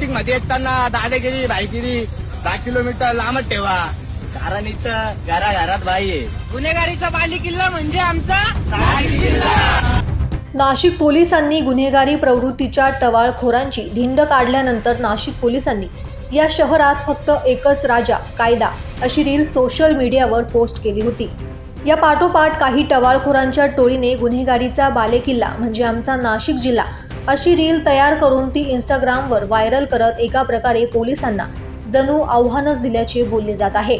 नाशिकमध्ये येताना दादागिरी भाईगिरी दहा किलोमीटर लांबच ठेवा. कारण इथं घराघरात बाई आहे. गुन्हेगारीचा बाली किल्ला म्हणजे आमचा किल्ला. नाशिक पोलिसांनी गुन्हेगारी प्रवृत्तीच्या टवाळखोरांची धिंड काढल्यानंतर नाशिक पोलिसांनी या शहरात फक्त एकच राजा कायदा अशी रील सोशल मीडियावर पोस्ट केली होती. या पाठोपाठ काही टवाळखोरांच्या टोळीने गुन्हेगारीचा बालेकिल्ला म्हणजे आमचा नाशिक जिल्हा अशी रील तयार करून ती इंस्टाग्रामवर व्हायरल करत एका प्रकारे पोलिसांना जणू आव्हानच दिल्याचे बोलले जात आहे.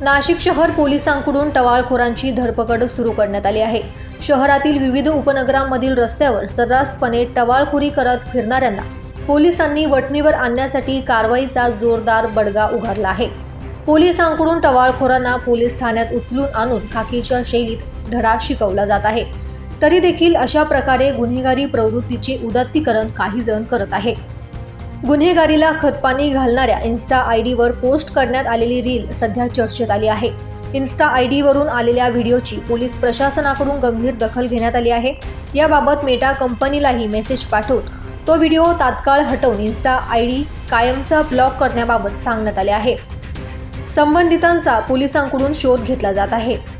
नाशिक शहर पोलिसांकडून टवाळखोरांची धरपकड सुरू करण्यात आली आहे. शहरातील विविध उपनगरांमधील रस्त्यावर सर्रासपणे टवाळखोरी करत फिरणाऱ्यांना पोलिसांनी वटणीवर आणण्यासाठी कारवाईचा जोरदार बडगा उघडला आहे. पोलिसांकडून टवाळखोरांना पोलीस ठाण्यात उचलून आणून खाकीच्या शैलीत धडा शिकवला जात आहे. तरी देखील अशा प्रकारे गुन्हेगारी प्रवृत्तीचे उदात्तीकरण काही जण करत आहे. गुन्हेगारीला खतपाणी घालणाऱ्या इन्स्टा आय डीवर पोस्ट करण्यात आलेली रील सध्या चर्चेत आली आहे. इन्स्टा आय डीवरून आलेल्या व्हिडिओची पोलीस प्रशासनाकडून गंभीर दखल घेण्यात आली आहे. याबाबत मेटा कंपनीलाही मेसेज पाठवून तो व्हिडिओ तात्काळ हटवून इन्स्टा आय डी कायमचा ब्लॉक करण्याबाबत सांगण्यात आले आहे. संबंधितांचा पोलिसांकडून शोध घेतला जात आहे.